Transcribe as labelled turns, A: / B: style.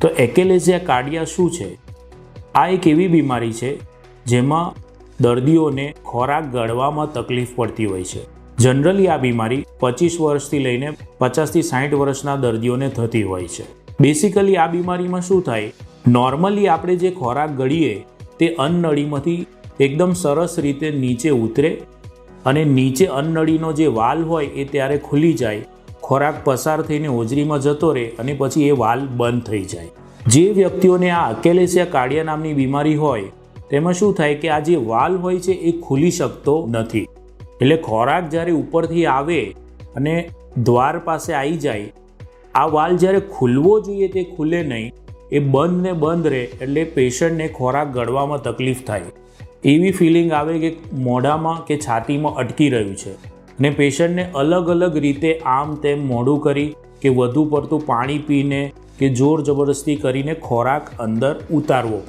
A: તો એકેલેઝિયા કાર્ડિયા શું છે? આ એક એવી બીમારી છે જેમાં દર્દીઓને ખોરાક ગળવામાં તકલીફ પડતી હોય છે. જનરલી આ બીમારી પચીસ વર્ષથી લઈને પચાસથી સાઠ વર્ષના દર્દીઓને થતી હોય છે. બેસિકલી આ બીમારીમાં શું થાય? નોર્મલી આપણે જે ખોરાક ગળીએ તે અન્નનળીમાંથી એકદમ સરસ રીતે નીચે ઉતરે અને નીચે અન્નનળીનો જે વાલ હોય એ ત્યારે ખુલી જાય ખોરાક પસાર થઈને હોજરીમાં જતો રહે અને પછી એ વાલ બંધ થઈ જાય. જે વ્યક્તિઓને આ અકેલેસિયા કાર્ડિયા નામની બીમારી હોય, તેમાં શું થાય કે આ જે વાલ હોય છે એ ખુલી શકતો નથી. એટલે ખોરાક જ્યારે ઉપરથી આવે અને દ્વાર પાસે આવી જાય, આ વાલ જ્યારે ખુલવો જોઈએ તે ખુલે નહીં, એ બંધ ને બંધ રહે એટલે પેશન્ટને ખોરાક ગળવામાં તકલીફ થાય. એવી ફિલિંગ આવે કે મોઢામાં કે છાતીમાં અટકી રહ્યું છે. અને પેશન્ટને અલગ અલગ રીતે આમ તેમ મોઢું કરી કે વધુ પડતું પાણી પીને કે જોર જબરદસ્તી કરીને ખોરાક અંદર ઉતારવો પડે.